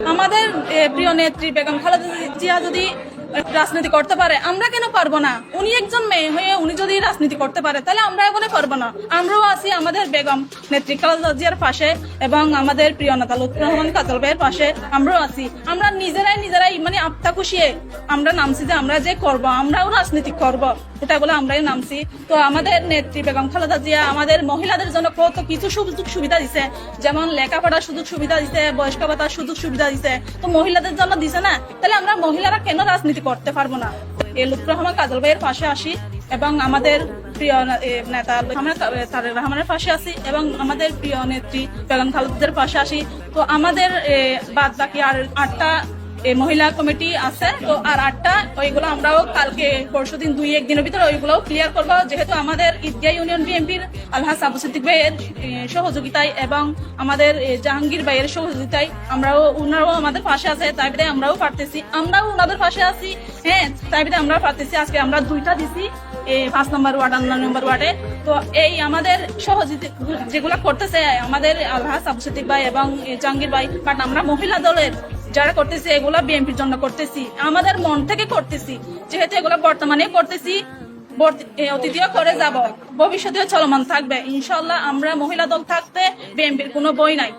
আমাদের প্রিয় নেত্রী বেগম খালেদা জিয়া যদি রাজনীতি করতে পারে, আমরা কেন পারব না? উনি একজন মেয়ে হয়ে উনি যদি রাজনীতি করতে পারে, তাহলে আমরা এখানে পারব না। আমরাও আছি আমাদের বেগম নেত্রী খালেদা জিয়ার পাশে এবং আমাদের প্রিয় নেতা লুৎফর রহমান কাজল ভাইয়ের পাশে আমরাও আছি। আমরা নিজেরাই নিজেরাই মানে আত্মা খুশিয়ে আমরা নামছি যে আমরা যে করব, আমরাও রাজনীতি করব। ওটা বলে আমরাই নামছি। তো আমাদের নেত্রী বেগম খালেদা জিয়া আমাদের মহিলাদের জন্য কত কিছু সুযোগ সুবিধা দিছে। যেমন লেখাপড়ার সুযোগ সুবিধা দিছে, বয়স্ক ভাতার সুযোগ সুবিধা দিছে। তো মহিলাদের জন্য দিছে না? তাহলে আমরা মহিলারা কেন রাজনীতি করতে পারব না। এই লুকুর রহমান কাজল ভাইয়ের পাশে আসি এবং আমাদের প্রিয় নেতা আমরা তারেক রহমানের পাশে আসি এবং আমাদের প্রিয় নেত্রী বেগম খালেদাদের পাশে আসি। তো আমাদের বাদ বাকি আর আটটা মহিলা কমিটি আছে, তো আর আটটা ওইগুলো আমরাও কালকে পরশু দিন দুই, একদিনের ভিতরে ওইগুলো ক্লিয়ার করব। যেহেতু আমাদের ঈদগাহ ইউনিয়ন বিএনপির আলহাজ আবু সিদ্দিক ভাইয়ের সহযোগিতায় এবং আমাদের জাহাঙ্গীর ভাইয়ের সহযোগিতায় আমরাও ওনারাও আমাদের পাশে আছে, তাই বিধায় আমরাও পারতেছি। আমরাও ওনাদের পাশে আছি হ্যাঁ তাই বিধায় আমরাও পারতেছি। আজকে আমরা দুইটা দিছি পাঁচ নম্বর ওয়ার্ড নয় নম্বর ওয়ার্ডে। তো এই আমাদের সহযোগিতা যেগুলো করতেছে, আমাদের আলহাজ আবু সিদ্দিক ভাই এবং জাহাঙ্গীর ভাই বাট আমরা মহিলা দলের যারা করতেছি, এগুলা বিএনপির জন্য করতেছি। আমাদের মন থেকে করতেছি। যেহেতু এগুলো বর্তমানে করতেছি অতিথিও করে যাব। ভবিষ্যতেও চলমান থাকবে। ইনশাল্লাহ আমরা মহিলা দল থাকতে বিএনপির কোনো বই নাই।